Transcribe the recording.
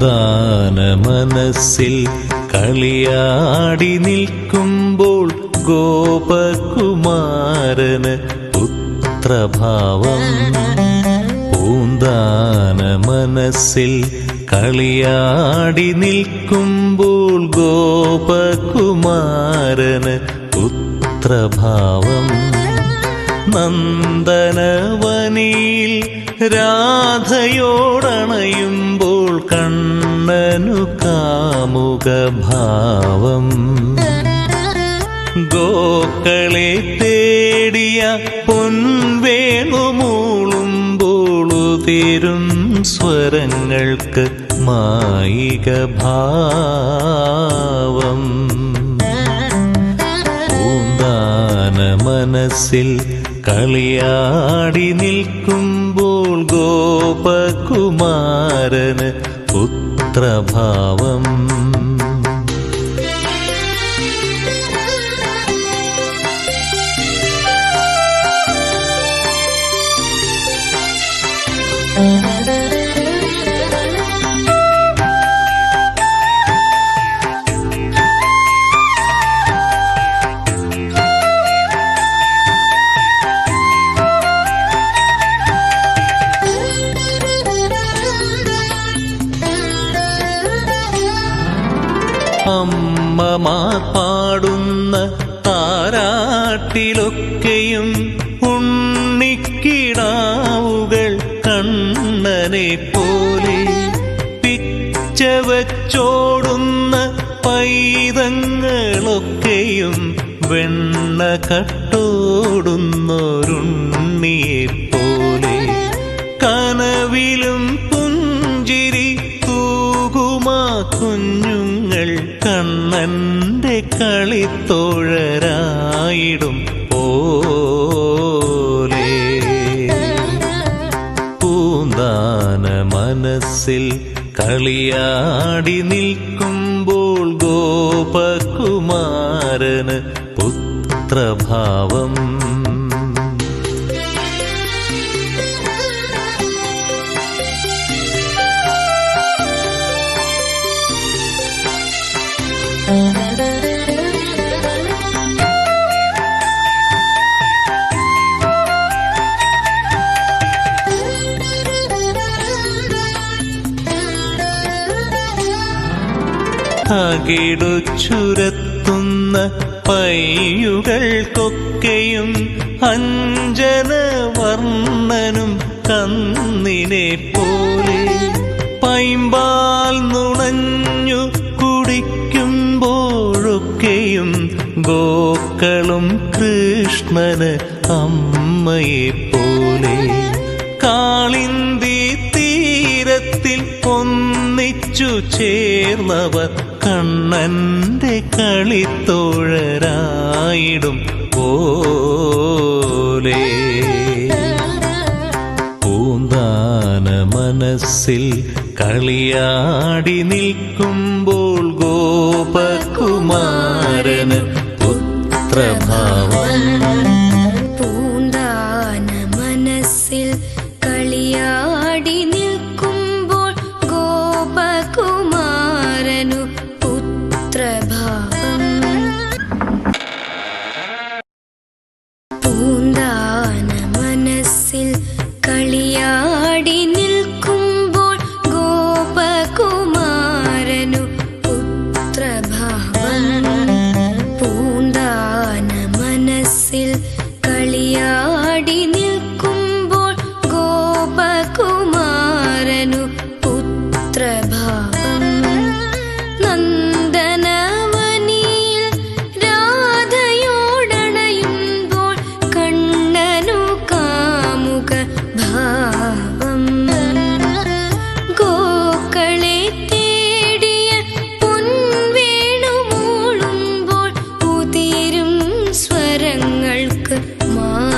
പൂന്താന മനസ്സിൽ കളിയാടി നിൽക്കുമ്പോൾ ഗോപകുമാരന് പുത്രഭാവം. പൂന്താന മനസ്സിൽ കളിയാടി നിൽക്കുമ്പോൾ ഗോപകുമാരന് പുത്രഭാവം. നന്ദനവനിയിൽ രാധയോടണയുമ്പോൾ കണ്ണനു കാമുക ഭാവം ഗോക്കളെ തേടിയ പൊൻവേണുമൂളുമ്പോളുതിരും സ്വരങ്ങൾക്ക് മായിക ഭാവം പൂന്താന മനസ്സിൽ കളിയാടി നിൽക്കുമ്പോൾ ഗോപകുമാരന് പുത്രഭാവം അമ്മമാർ പാടുന്ന താരാട്ടിലൊക്കെയും ഉണ്ണിക്കിടാവുകൾ കണ്ണനെ പോലെ പിച്ച വച്ചോടുന്ന പൈതങ്ങളൊക്കെയും വെണ്ണ കട്ടോടുന്നൊരുണ്ണിയെ പോലെ കനവിലും പുഞ്ചിരി തൂകുമാ കുഞ്ഞുങ്ങൾ കണ്ണന്റെ കളിത്തോഴരായിടും പോലെ. പൂന്താന മനസ്സിൽ കളിയാടി നിൽക്കുമ്പോൾ ഗോപകുമാരന് പുത്രഭാവം. അകിടുച്ചുരത്തുന്ന പയ്യുകൾക്കൊക്കെയും അഞ്ജന വർണനും കന്നിനെ പോലെ പൈമ്പാൽ നുണഞ്ഞു കുടിക്കുമ്പോഴൊക്കെയും ഗോക്കളും കൃഷ്ണന് അമ്മയെ പോലെ കാളിന്തി തീരത്തിൽ ഒന്നിച്ചു ചേർന്നവർ കണ്ണന്റെ കളിത്തോഴരായിടും പോലെ. പൂന്താന മനസ്സിൽ കളിയാടി നിൽക്കുമ്പോൾ ഗോപകുമാരന് പുത്രഭാവം